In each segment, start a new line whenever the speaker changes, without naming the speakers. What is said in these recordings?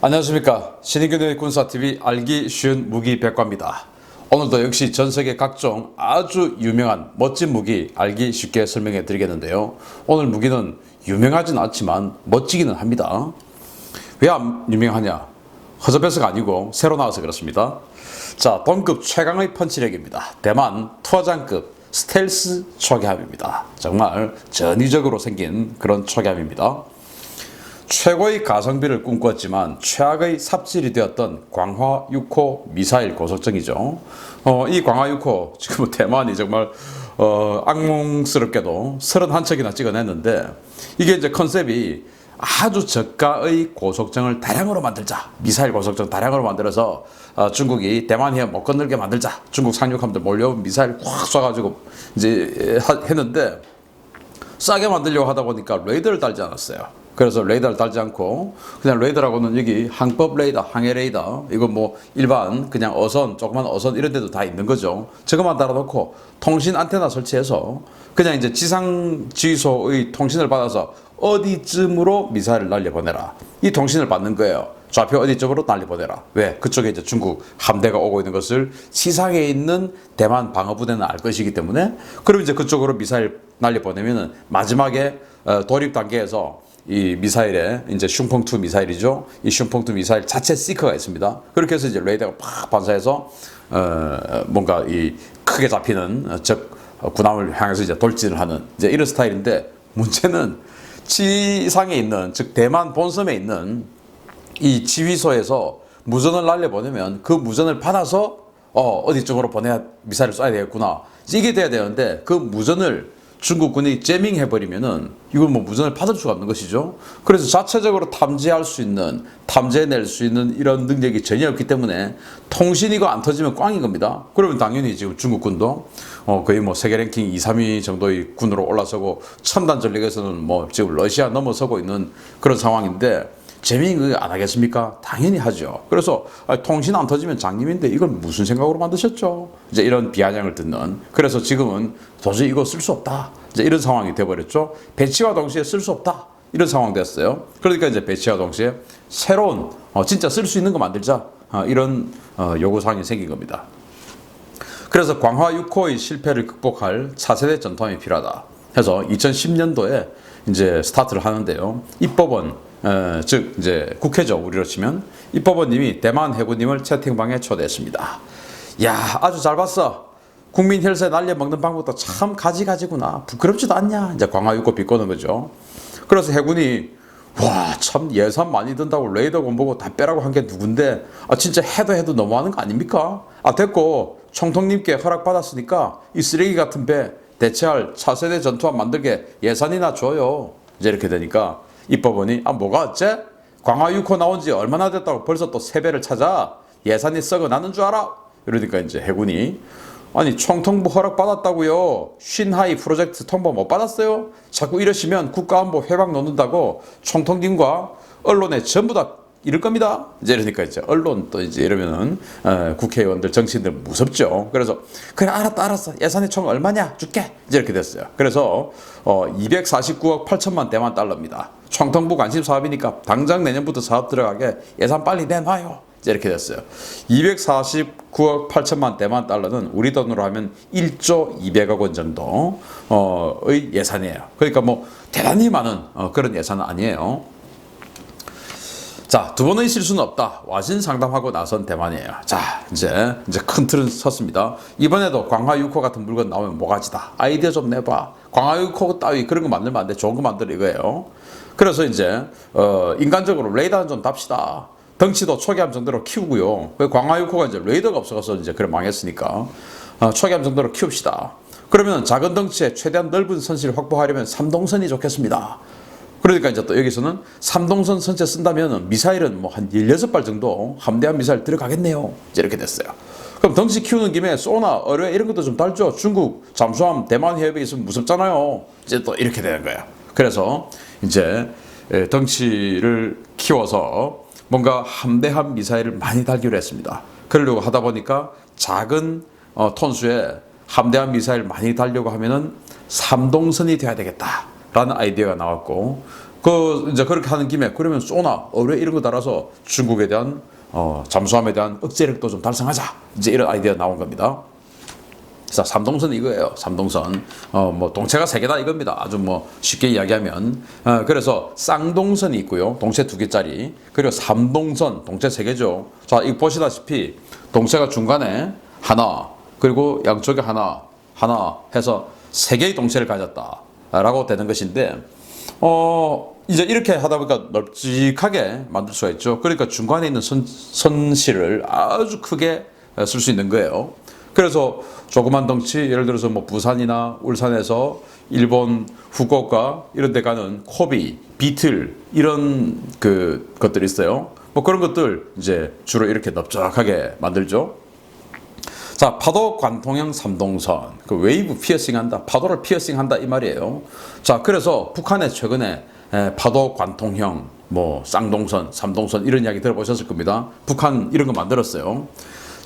안녕하십니까. 신인균의 군사TV 알기 쉬운 무기 백과입니다. 오늘도 역시 전 세계 각종 아주 유명한 멋진 무기 알기 쉽게 설명해 드리겠는데요. 오늘 무기는 유명하진 않지만 멋지기는 합니다. 왜 안 유명하냐? 허접해서가 아니고 새로 나와서 그렇습니다. 자 동급 최강의 펀치력입니다. 대만 투어장급 스텔스 초계함입니다. 정말 전위적으로 생긴 그런 초계함입니다 최고의 가성비를 꿈꿨지만 최악의 삽질이 되었던 광화 6호 미사일 고속정이죠. 어, 이 광화 6호 지금 뭐 대만이 정말 어, 악몽스럽게도 31척이나 찍어냈는데 이게 이제 컨셉이 아주 저가의 고속정을 다량으로 만들자. 미사일 고속정 다량으로 만들어서 어, 중국이 대만에 못 건들게 만들자. 중국 상륙함들 몰려온 미사일 확 쏴가지고 이제 하- 했는데 싸게 만들려고 하다 보니까 레이더를 달지 않았어요. 그래서 레이더를 달지 않고 그냥 레이더라고는 여기 항법 레이더, 항해 레이더 이거 뭐 일반 그냥 어선 조그만 어선 이런 데도 다 있는 거죠. 저것만 달아놓고 통신 안테나 설치해서 그냥 이제 지상 지휘소의 통신을 받아서 어디쯤으로 미사일을 날려보내라. 이 통신을 받는 거예요. 좌표 어디쪽으로 날려보내라. 왜? 그쪽에 이제 중국 함대가 오고 있는 것을 지상에 있는 대만 방어부대는 알 것이기 때문에 그럼 이제 그쪽으로 미사일 날려보내면은 마지막에 어, 도립 단계에서 이 미사일에 이제 슝펑2 미사일이죠. 이 슝펑2 미사일 자체 시커가 있습니다. 그렇게 해서 이제 레이더가 팍 반사해서 어, 뭔가 이 크게 잡히는 어, 적 어, 군함을 향해서 이제 돌진을 하는 이제 이런 스타일인데 문제는 지상에 있는 즉 대만 본섬에 있는 이 지휘소에서 무전을 날려 보내면 그 무전을 받아서 어, 어디 쪽으로 보내야 미사일을 쏴야 되겠구나. 이게 돼야 되는데 그 무전을 중국군이 재밍 해버리면은 이건 뭐 무전을 받을 수가 없는 것이죠. 그래서 자체적으로 탐지할 수 있는, 탐지해낼 수 있는 이런 능력이 전혀 없기 때문에 통신이 이거 안 터지면 꽝인 겁니다. 그러면 당연히 지금 중국군도 어, 거의 뭐 세계 랭킹 2, 3위 정도의 군으로 올라서고 첨단 전력에서는 뭐 지금 러시아 넘어서고 있는 그런 상황인데 재미있는 거 안 하겠습니까? 당연히 하죠. 그래서 아, 통신 안 터지면 장님인데 이걸 무슨 생각으로 만드셨죠? 이제 이런 비아냥을 듣는. 그래서 지금은 도저히 이거 쓸 수 없다. 이제 이런 상황이 돼버렸죠. 배치와 동시에 쓸 수 없다. 이런 상황 됐어요. 그러니까 이제 배치와 동시에 새로운 어, 진짜 쓸 수 있는 거 만들자. 어, 이런 어, 요구 사항이 생긴 겁니다. 그래서 광화 6호의 실패를 극복할 차세대 전투함이 필요하다. 해서 2010년도에 이제 스타트를 하는데요. 입법원 어, 즉 이제 국회죠 우리로 치면 입법원님이 대만 해군님을 채팅방에 초대했습니다. 야 아주 잘 봤어. 국민 혈세 날려 먹는 방법도 참 가지가지구나. 부끄럽지도 않냐. 이제 광화 6호 비꼬는 거죠. 그래서 해군이 와 참 예산 많이 든다고 레이더 공보고 다 빼라고 한 게 누군데 아 진짜 해도 해도 너무하는 거 아닙니까? 아 됐고 총통님께 허락 받았으니까 이 쓰레기 같은 배 대체할 차세대 전투함 만들게 예산이나 줘요. 이제 이렇게 되니까 입법원이 아 뭐가 어째? 광화 6호 나온 지 얼마나 됐다고 벌써 또 세 배를 찾아 예산이 썩어 나는 줄 알아? 이러니까 이제 해군이 아니 총통부 허락 받았다고요. 쉰하이 프로젝트 통보 못 받았어요? 자꾸 이러시면 국가안보 회방 놓는다고 총통님과 언론에 전부 다 이럴 겁니다. 이제 이러니까 이제 언론 또 이제 이러면은 어, 국회의원들 정치인들 무섭죠. 그래서 그래 알았다 알았어 예산이 총 얼마냐 줄게 이제 이렇게 됐어요. 그래서 어, 249억 8천만 대만 달러입니다. 총통부 관심 사업이니까 당장 내년부터 사업 들어가게 예산 빨리 내놔요. 이렇게 됐어요. 249억 8천만 대만 달러는 우리 돈으로 하면 1조 200억 원 정도의 예산이에요. 그러니까 뭐 대단히 많은 어, 그런 예산은 아니에요. 자, 두 번의 실수는 없다. 와신 상담하고 나선 대만이에요. 자, 이제 이제 큰 틀은 섰습니다. 이번에도 광화 6호 같은 물건 나오면 뭐가지다. 아이디어 좀 내봐. 광화 6호 따위 그런 거 만들면 안 돼. 좋은 거 만들어 이거예요. 그래서 이제 어, 인간적으로 레이더는 좀 답시다. 덩치도 초기함 정도로 키우고요. 그 광화 6호가 이제 레이더가 없어서 이제 그래 망했으니까 어, 초기함 정도로 키웁시다. 그러면 작은 덩치에 최대한 넓은 선실을 확보하려면 삼동선이 좋겠습니다. 그러니까 이제 또 여기서는 삼동선 선체 쓴다면 미사일은 뭐 한 16발 정도 함대한 미사일 들어가겠네요. 이제 이렇게 됐어요. 그럼 덩치 키우는 김에 쏘나 어뢰 이런 것도 좀 달죠. 중국 잠수함 대만 해협에 있으면 무섭잖아요. 이제 또 이렇게 되는 거예요. 그래서 이제 에, 덩치를 키워서 뭔가 함대한 미사일을 많이 달기로 했습니다. 그러려고 하다 보니까 작은 어, 톤수에 함대한 미사일 많이 달려고 하면은 삼동선이 돼야 되겠다. 라는 아이디어가 나왔고 그 이제 그렇게 하는 김에 그러면 쏘나 의뢰 이런 거 따라서 중국에 대한 어, 잠수함에 대한 억제력도 좀 달성하자 이제 이런 아이디어 가 나온 겁니다. 자, 삼동선 이거예요. 삼동선. 어, 뭐 동체가 세 개다 이겁니다. 아주 뭐 쉽게 이야기하면. 어, 그래서 쌍동선이 있고요. 동체 두 개짜리. 그리고 삼동선, 동체 세 개죠. 자, 이거 보시다시피 동체가 중간에 하나, 그리고 양쪽에 하나, 하나 해서 세 개의 동체를 가졌다. 라고 되는 것인데, 어, 이제 이렇게 하다 보니까 널찍하게 만들 수가 있죠. 그러니까 중간에 있는 선, 선실을 아주 크게 쓸 수 있는 거예요. 그래서 조그만 덩치 예를 들어서 뭐 부산이나 울산에서 일본 후쿠오카 이런 데 가는 코비, 비틀 이런 그 것들이 있어요. 뭐 그런 것들 이제 주로 이렇게 넓적하게 만들죠. 자, 파도 관통형 삼동선. 그 웨이브 피어싱 한다. 파도를 피어싱 한다 이 말이에요. 자, 그래서 북한에 최근에 에, 파도 관통형 뭐 쌍동선, 삼동선 이런 이야기 들어보셨을 겁니다. 북한 이런 거 만들었어요.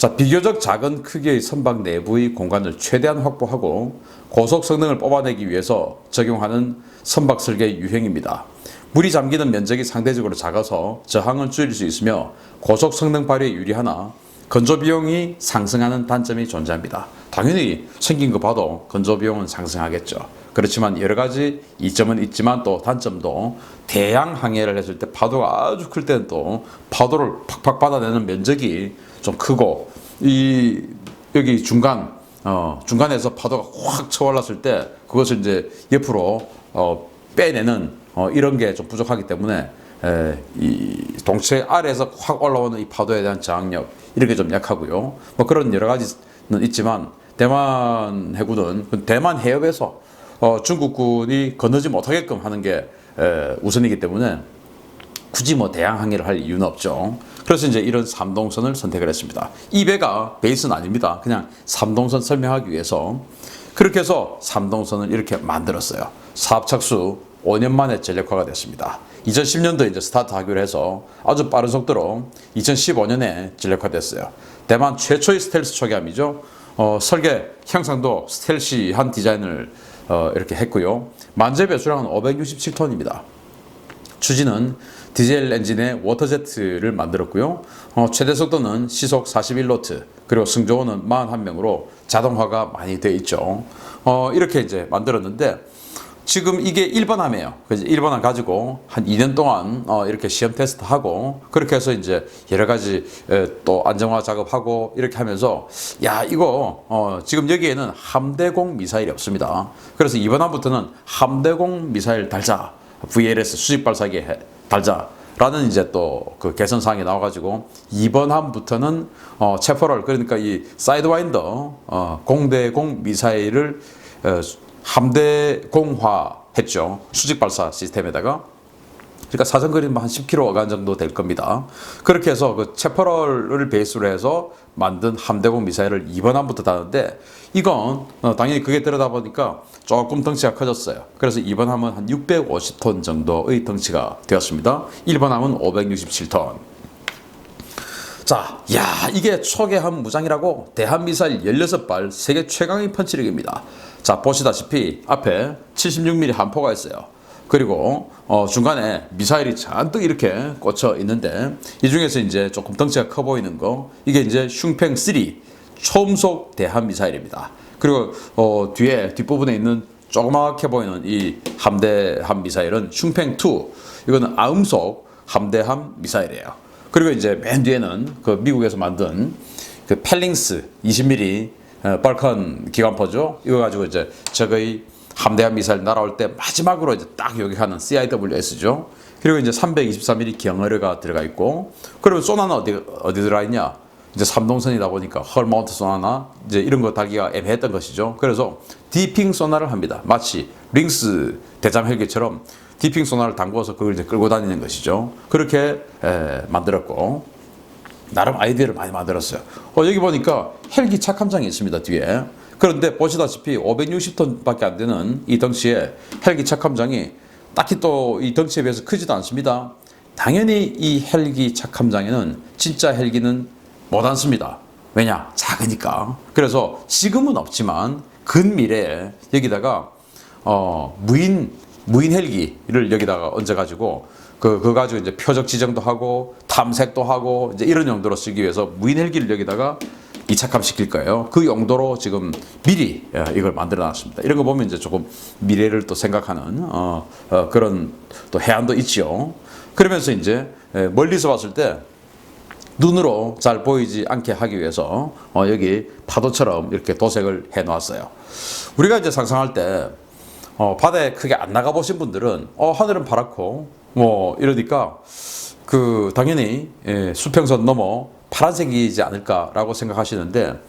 자, 비교적 작은 크기의 선박 내부의 공간을 최대한 확보하고 고속 성능을 뽑아내기 위해서 적용하는 선박 설계 유형입니다. 물이 잠기는 면적이 상대적으로 작아서 저항을 줄일 수 있으며 고속 성능 발휘에 유리하나 건조 비용이 상승하는 단점이 존재합니다. 당연히 생긴 거 봐도 건조 비용은 상승하겠죠. 그렇지만 여러 가지 이점은 있지만 또 단점도 대양 항해를 했을 때 파도가 아주 클 때는 또 파도를 팍팍 받아내는 면적이 좀 크고 이 여기 중간 어 중간에서 파도가 확 쳐올랐을 때 그것을 이제 옆으로 어 빼내는 어 이런 게 좀 부족하기 때문에 에, 이 동체 아래에서 확 올라오는 이 파도에 대한 저항력 이렇게 좀 약하고요. 뭐 그런 여러 가지는 있지만 대만 해군은 그 대만 해협에서 어, 중국군이 건너지 못하게끔 하는 게 에, 우선이기 때문에 굳이 뭐 대양 항해를 할 이유는 없죠. 그래서 이제 이런 삼동선을 선택을 했습니다. 이 배가 베이스는 아닙니다. 그냥 삼동선 설명하기 위해서 그렇게 해서 삼동선을 이렇게 만들었어요. 사업 착수 5년 만에 전력화가 됐습니다. 2010년도에 이제 스타트 하기로 해서 아주 빠른 속도로 2015년에 전력화됐어요. 대만 최초의 스텔스 초기함이죠. 어, 설계 형상도 스텔시한 디자인을 어, 이렇게 했고요. 만재 배수량은 567톤입니다. 추진은 디젤 엔진의 워터제트를 만들었고요. 어, 최대 속도는 시속 41노트, 그리고 승조원은 41명으로 자동화가 많이 되어 있죠. 어, 이렇게 이제 만들었는데, 지금 이게 1번 함이에요. 그래서 1번 함 가지고 한 2년 동안 어, 이렇게 시험 테스트 하고 그렇게 해서 이제 여러 가지 에, 또 안정화 작업하고 이렇게 하면서 야 이거 어, 지금 여기에는 함대공 미사일이 없습니다. 그래서 2번함부터는 함대공 미사일 달자 VLS 수직 발사기 달자. 라는 이제 또 그 개선 사항이 나와가지고 2번 함부터는 어, 체포럴 그러니까 이 사이드와인더 어, 공대공 미사일을 어, 함대공화했죠 수직 발사 시스템에다가 그러니까 사정거리는 한 10km 정도 될 겁니다. 그렇게 해서 그 체퍼럴을 베이스로 해서 만든 함대공 미사일을 2번 함부터 다는데 이건 어, 당연히 그게 들어다 보니까 조금 덩치가 커졌어요. 그래서 2번 함은 한 650톤 정도의 덩치가 되었습니다. 1번 함은 567톤. 자, 야, 이게 초계함 무장이라고 대한미사일 16발 세계 최강의 펀치력입니다. 자, 보시다시피 앞에 76mm 함포가 있어요. 그리고 어, 중간에 미사일이 잔뜩 이렇게 꽂혀 있는데 이 중에서 이제 조금 덩치가 커 보이는 거 이게 이제 슝팽 3 초음속 대함 미사일입니다. 그리고 어, 뒤에 뒷부분에 있는 조그맣게 보이는 이 함대함 미사일은 슝팽 2 이거는 아음속 함대함 미사일이에요. 그리고 이제 맨 뒤에는 그 미국에서 만든 그 펠링스 20mm 어, 발컨 기관포죠. 이거 가지고 이제 저거의 함대함 미사일 날아올 때 마지막으로 이제 딱 요격하는 CIWS죠. 그리고 이제 323mm 경어류가 들어가 있고, 그러면 소나는 어디 어디 들어가 있냐? 이제 삼동선이다 보니까 헐마운트 소나나 이제 이런 거 달기가 애매했던 것이죠. 그래서 디핑 소나를 합니다. 마치 링스 대잠 헬기처럼 디핑 소나를 담궈서 그걸 이제 끌고 다니는 것이죠. 그렇게 에, 만들었고 나름 아이디어를 많이 만들었어요. 어, 여기 보니까 헬기 착함장이 있습니다 뒤에. 그런데 보시다시피 560톤밖에 안 되는 이 덩치에 헬기 착함장이 딱히 또 이 덩치에 비해서 크지도 않습니다. 당연히 이 헬기 착함장에는 진짜 헬기는 못 앉습니다. 왜냐? 작으니까. 그래서 지금은 없지만 근미래에 여기다가 어, 무인 무인 헬기를 여기다가 얹어가지고 그, 그거 가지고 이제 표적 지정도 하고 탐색도 하고 이제 이런 용도로 쓰기 위해서 무인 헬기를 여기다가 이착함 시킬 거예요. 그 용도로 지금 미리 예, 이걸 만들어 놨습니다. 이런 거 보면 이제 조금 미래를 또 생각하는 어, 어, 그런 또 해안도 있지요. 그러면서 이제 예, 멀리서 봤을 때 눈으로 잘 보이지 않게 하기 위해서 어, 여기 파도처럼 이렇게 도색을 해 놓았어요. 우리가 이제 상상할 때 어, 바다에 크게 안 나가 보신 분들은 어, 하늘은 파랗고 뭐 이러니까 그 당연히 예, 수평선 넘어 파란색이지 않을까라고 생각하시는데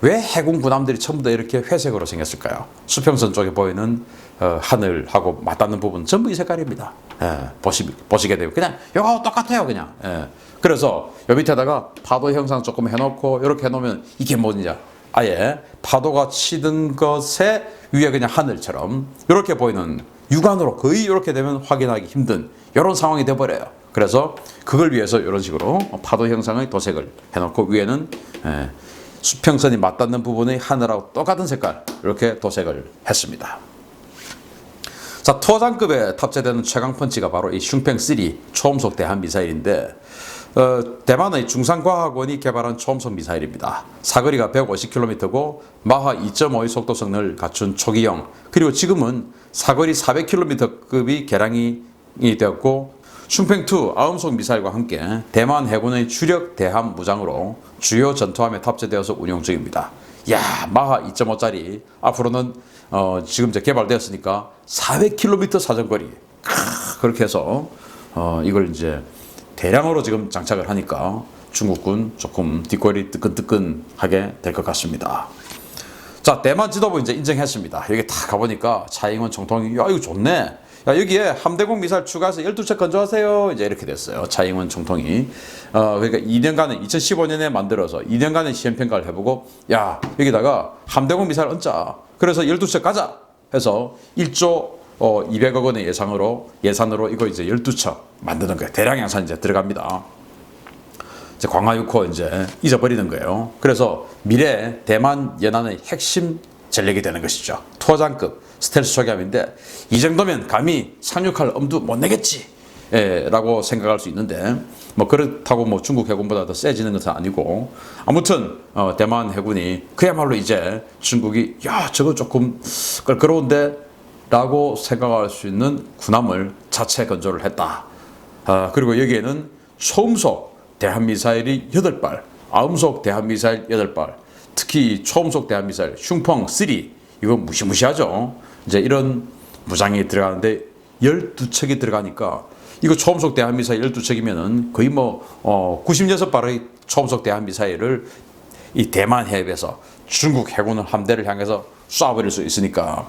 왜 해군 군함들이 전부 다 이렇게 회색으로 생겼을까요? 수평선 쪽에 보이는 어, 하늘하고 맞닿는 부분 전부 이 색깔입니다. 예, 보시, 보시게 되고 그냥 이거 똑같아요 그냥. 예. 그래서 요 밑에다가 파도 형상 조금 해놓고 이렇게 해놓으면 이게 뭐냐? 아예 파도가 치든 것에 위에 그냥 하늘처럼 이렇게 보이는 육안으로 거의 이렇게 되면 확인하기 힘든 이런 상황이 돼버려요. 그래서 그걸 위해서 이런 식으로 파도 형상의 도색을 해놓고 위에는 예, 수평선이 맞닿는 부분의 하늘하고 똑같은 색깔 이렇게 도색을 했습니다. 자, 투어장급에 탑재되는 최강 펀치가 바로 이 슝팽3 초음속 대한 미사일인데 어, 대만의 중산과학원이 개발한 초음속 미사일입니다. 사거리가 150km고 마하 2.5의 속도 성능을 갖춘 초기형 그리고 지금은 사거리 400km급이 개량이 되었고 슝팽2 아음속 미사일과 함께 대만 해군의 주력 대함 무장으로 주요 전투함에 탑재되어서 운용 중입니다. 야 마하 2.5짜리 앞으로는 어, 지금 이제 개발되었으니까 400km 사정거리 크, 그렇게 해서 어, 이걸 이제 대량으로 지금 장착을 하니까 중국군 조금 뒷골이 뜨끈뜨끈하게 될 것 같습니다. 자 대만 지도부 이제 인정했습니다. 여기 다 가보니까 차잉원 총통이 야 이거 좋네. 야 여기에 함대공 미사일 추가해서 12척 건조하세요. 이제 이렇게 됐어요. 차잉원 총통이. 어 그러니까 2년간은 2015년에 만들어서 2년간의 시험 평가를 해보고 야 여기다가 함대공 미사일 얹자. 그래서 12척 가자. 해서 1조 어, 200억 원의 예상으로 예산으로 이거 이제 12척 만드는 거예요. 대량 양산 이제 들어갑니다. 이제 광화유코 이제 잊어버리는 거예요. 그래서 미래 대만 연안의 핵심 전력이 되는 것이죠. 투어장급 스텔스 초기함인데 이 정도면 감히 상륙할 엄두 못 내겠지. 예, 라고 생각할 수 있는데 뭐 그렇다고 뭐 중국 해군보다 더 세지는 것은 아니고 아무튼 어, 대만 해군이 그야말로 이제 중국이 야 저거 조금 껄끄러운데 라고 생각할 수 있는 군함을 자체 건조를 했다. 아, 그리고 여기에는 초음속 대한미사일이 8발, 아음속 대한미사일 8발, 특히 초음속 대한미사일 슝펑 3 이거 무시무시하죠. 이제 이런 무장이 들어가는데 12척이 들어가니까 이거 초음속 대한미사일 12척이면은 거의 뭐 어, 96발의 초음속 대한미사일을 이 대만 해협에서 중국 해군 함대를 향해서 쏴버릴 수 있으니까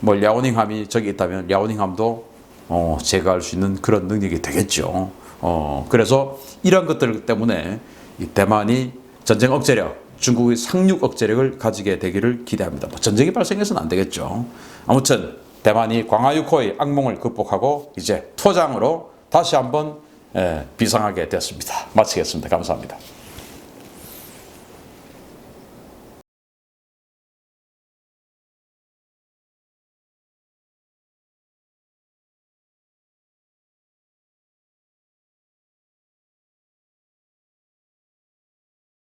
뭐 랴오닝함이 저기 있다면 랴오닝함도 어, 제거할 수 있는 그런 능력이 되겠죠. 어, 그래서 이런 것들 때문에 이 대만이 전쟁 억제력, 중국의 상륙 억제력을 가지게 되기를 기대합니다. 뭐 전쟁이 발생해서는 안 되겠죠. 아무튼 대만이 광화유코의 악몽을 극복하고 이제 투어장으로 다시 한번 예, 비상하게 됐습니다. 마치겠습니다. 감사합니다.